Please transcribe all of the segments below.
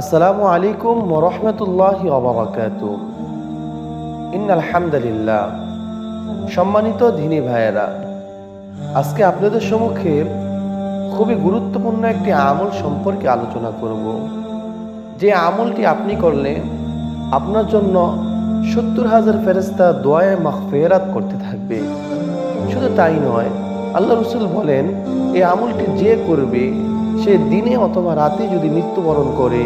আসসালামু আলাইকুম ওরহমতুল্লাহ অবরাকাত ইন আলহামদুলিল্লাহ সম্মানিত ধিনী ভাইয়েরা, আজকে আপনাদের সম্মুখে খুবই গুরুত্বপূর্ণ একটি আমল সম্পর্কে আলোচনা করব। যে আমলটি আপনি করলে আপনার জন্য সত্তর হাজার ফেরেস্তা দোয়ায় মাখফেরাত করতে থাকবে। শুধু তাই নয়, আল্লাহ রসুল বলেন, এই আমলটি যে করবে সে দিনে অথবা রাতে যদি মৃত্যুবরণ করে,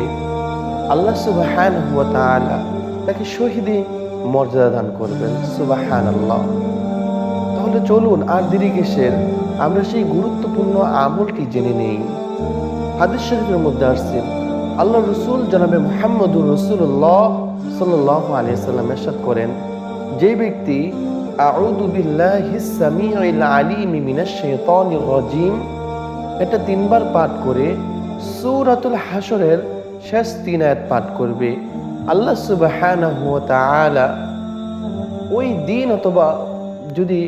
আল্লাহ সুবাহান হুয়া তাআলা তাকে শহীদে মর্যাদা দান করবেন সুবাহান আল্লাহ তাহলে চলুন আর দেরি কিসের? আমরা সেই গুরুত্বপূর্ণ আমলটি জেনে নেই। হাদিস শরীফের মধ্যে আসছেন আল্লাহ রসুল জনাবে মোহাম্মদুর রসুল্লাহ সাল্লাহ আলিয়াল্লাম এরশাদ করেন, যে ব্যক্তি, আউযু বিল্লাহিস সামিউল আলিম মিনাশ শাইতানির রাজিম এটা তিনবার পাঠ করে সূরাতুল হাসরের শেষ তিন আয়াত পাঠ করবে। আল্লাহ তাআলা ওই দিন অথবা যদি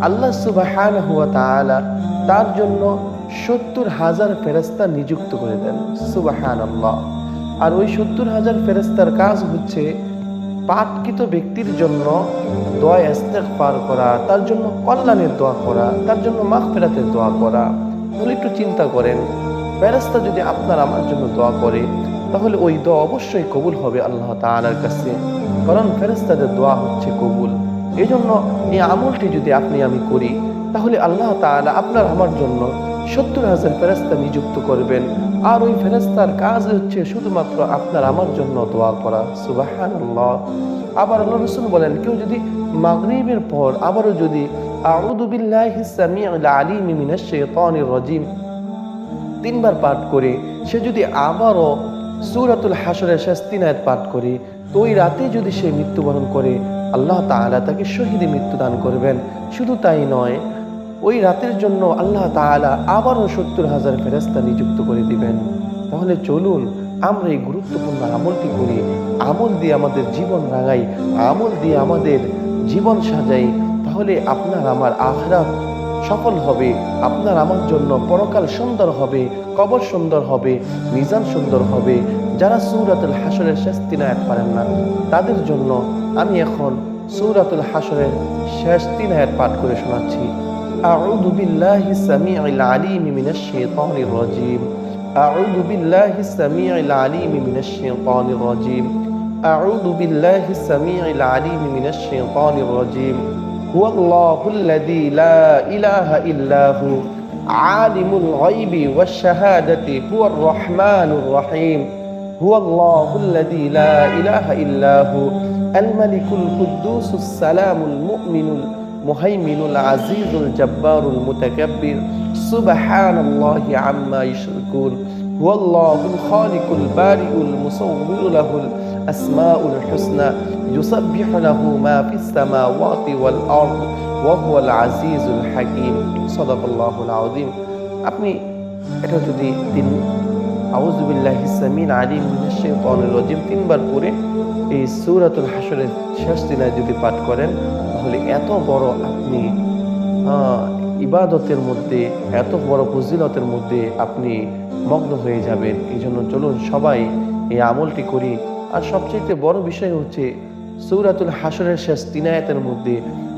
আল্লাহ সুবহানাহু ওয়া তাআলা তার জন্য সত্তর হাজার ফেরেস্তা নিযুক্ত করে দেন সুবাহান আর ওই সত্তর হাজার ফেরেস্তার কাজ হচ্ছে পাঠকৃত ব্যক্তির জন্য দোয়া পার করা, তার জন্য কল্যাণের দোয়া করা, তার জন্য মাখ ফেরাতের দোয়া করা। তাহলে একটু চিন্তা করেন ফেরেস্তা যদি আপনার আমার জন্য দোয়া করে, তাহলে ওই দোয়া অবশ্যই কবুল হবে আল্লাহ তাআলার কাছে। কারণ ফেরেস্তাদের দোয়া হচ্ছে কবুল। এই জন্য এই আমলটি যদি আপনি আমি করি, তাহলে আল্লাহ তাআলা আপনার আমার জন্য সত্তর হাজার ফেরেস্তা নিযুক্ত করবেন। আর ওই ফেরেস্তার কাজ হচ্ছে শুধুমাত্র আপনার আমার জন্য দোয়া করা। সুবাহান আবার আল্লাহ রসুল বলেন, কেউ যদি মাগরিবের পর আবারও যদি রজিম, তিনবার পাঠ করে, সে যদি আবারও সুরাতুল হাসরের শেষ তিনায়ত পাঠ করে, তো ওই রাতে যদি সে মৃত্যুবরণ করে, আল্লাহ তাআলা তাকে শহীদে মৃত্যুদান করবেন। শুধু তাই নয় ওই রাতের জন্য আল্লাহ তাআলা আবারও সত্তর হাজার ফেরেস্তা নিযুক্ত করে দিবেন। তাহলে চলুন, আমরা এই গুরুত্বপূর্ণ আমলটি করি। আমল দিয়ে আমাদের জীবন রাঙাই, আমল দিয়ে আমাদের জীবন সাজাই। তাহলে আপনার আমার আখরা সফল হবে, আপনার আমার জন্য পরকাল সুন্দর হবে, কবর সুন্দর হবে, মিজান সুন্দর হবে। যারা সৌরাতুল হাসরের শেষ তিনায়াত পারেন না, তাদের জন্য আমি এখন সৌরাতুল হাসরের শেষ তিনায়াত পাঠ করে শোনাচ্ছি। أعوذ بالله السميع العليم من الشيطان الرجيم. أعوذ بالله السميع العليم من الشيطان الرجيم. أعوذ بالله السميع العليم من الشيطان الرجيم. هو الله الذي لا إله إلا هو. عالم الغيب والشهادة هو الرحمن الرحيم. هو الله الذي لا إله إلا هو. الملك القدوس السلام المؤمن মুহাইমিনুল আজিজুল জব্বারুল মুতাকাব্বির, সুবহানাল্লাহি আম্মা ইশরিকুন, হুয়াল্লাহুল খালিকুল বারিউল মুসাউবিরু লাহুল আসমাউল হুসনা, ইউসাব্বিহু লাহু মা ফিস সামাওয়াতি ওয়াল আরদ, ওয়া হুয়াল আজিজুল হাকীম। সাদাকাল্লাহুল আযীম। আপনি এটা যদি দিন আউজুবিল্লাহি সামিন আলিম রাজিম। তিনবার পড়ে এই সূরাতুল হাসরের শেষ দিনায় যদি পাঠ করেন, তাহলে এত বড় আপনি ইবাদতের মধ্যে, এত বড় ফজিলতের মধ্যে আপনি মগ্ন হয়ে যাবেন। এই জন্য চলুন সবাই এই আমলটি করি। আর সবচেয়ে বড় বিষয় হচ্ছে সৌরাতুল হাসরের শেষ তিনায়াতের মধ্যে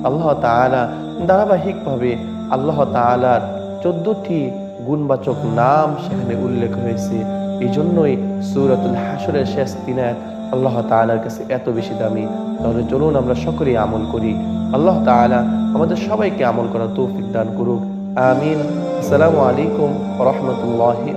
আল্লাহ তাআলা ধারাবাহিকভাবে আল্লাহ তাআলার চোদ্দটি গুণবাচক নাম সেখানে উল্লেখ হয়েছে। এই জন্যই সুরাতুল হাসরের শেষ তিনায়াত আল্লাহ তালার কাছে এত বেশি দামি। তাহলে চলুন আমরা সকলেই আমল করি। আল্লাহ তালা আমাদের সবাইকে আমল করার তৌফিক দান করুক। আমিন। আসসালামু আলাইকুম রহমতুল্লাহি